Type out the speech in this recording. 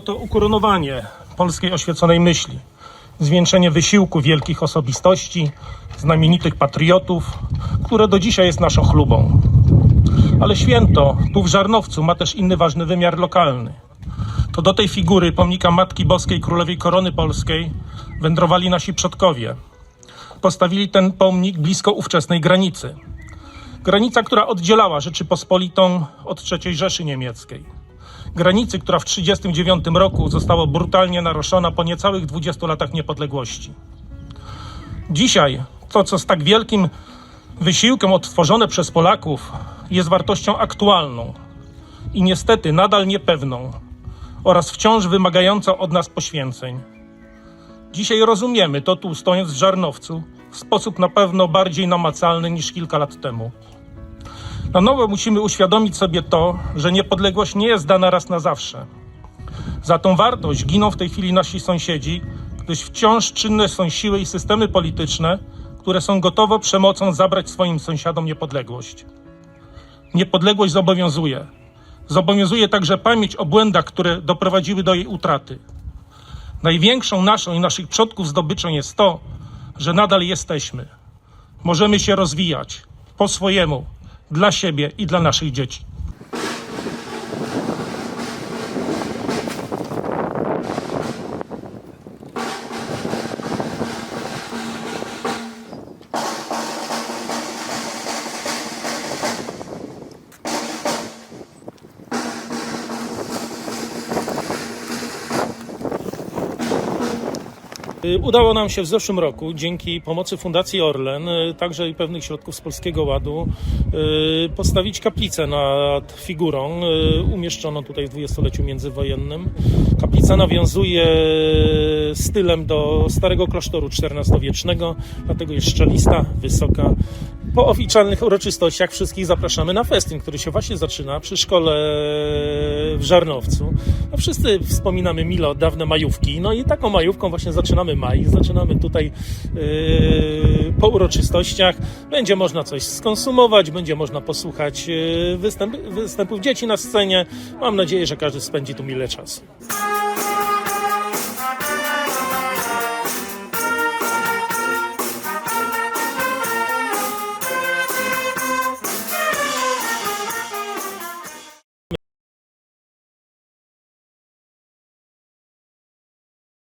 to ukoronowanie polskiej oświeconej myśli, zwieńczenie wysiłku wielkich osobistości, znamienitych patriotów, które do dzisiaj jest naszą chlubą. Ale święto tu w Żarnowcu ma też inny ważny wymiar lokalny. To do tej figury pomnika Matki Boskiej Królowej Korony Polskiej wędrowali nasi przodkowie. Postawili ten pomnik blisko ówczesnej granicy. Granica, która oddzielała Rzeczypospolitą od III Rzeszy Niemieckiej. Granicy, która w 1939 roku została brutalnie naruszona po niecałych 20 latach niepodległości. Dzisiaj to, co z tak wielkim wysiłkiem odtworzone przez Polaków, jest wartością aktualną i niestety nadal niepewną oraz wciąż wymagającą od nas poświęceń. Dzisiaj rozumiemy to tu, stojąc w Żarnowcu, w sposób na pewno bardziej namacalny niż kilka lat temu. Na nowo musimy uświadomić sobie to, że niepodległość nie jest dana raz na zawsze. Za tą wartość giną w tej chwili nasi sąsiedzi, gdyż wciąż czynne są siły i systemy polityczne, które są gotowe przemocą zabrać swoim sąsiadom niepodległość. Niepodległość zobowiązuje. Zobowiązuje także pamięć o błędach, które doprowadziły do jej utraty. Największą naszą i naszych przodków zdobyczą jest to, że nadal jesteśmy. Możemy się rozwijać po swojemu, dla siebie i dla naszych dzieci. Udało nam się w zeszłym roku, dzięki pomocy Fundacji Orlen, y, także i pewnych środków z Polskiego Ładu, y, postawić kaplicę nad figurą y, umieszczoną tutaj w dwudziestoleciu międzywojennym. Kaplica nawiązuje stylem do starego klasztoru XIV-wiecznego, dlatego jest szczelista, wysoka. Po oficjalnych uroczystościach wszystkich zapraszamy na festyn, który się właśnie zaczyna przy szkole w Żarnowcu. No wszyscy wspominamy mile od dawne majówki, no i taką majówką właśnie zaczynamy maj. Zaczynamy tutaj yy, po uroczystościach. Będzie można coś skonsumować, będzie można posłuchać yy, występ, występów dzieci na scenie. Mam nadzieję, że każdy spędzi tu mile czasu.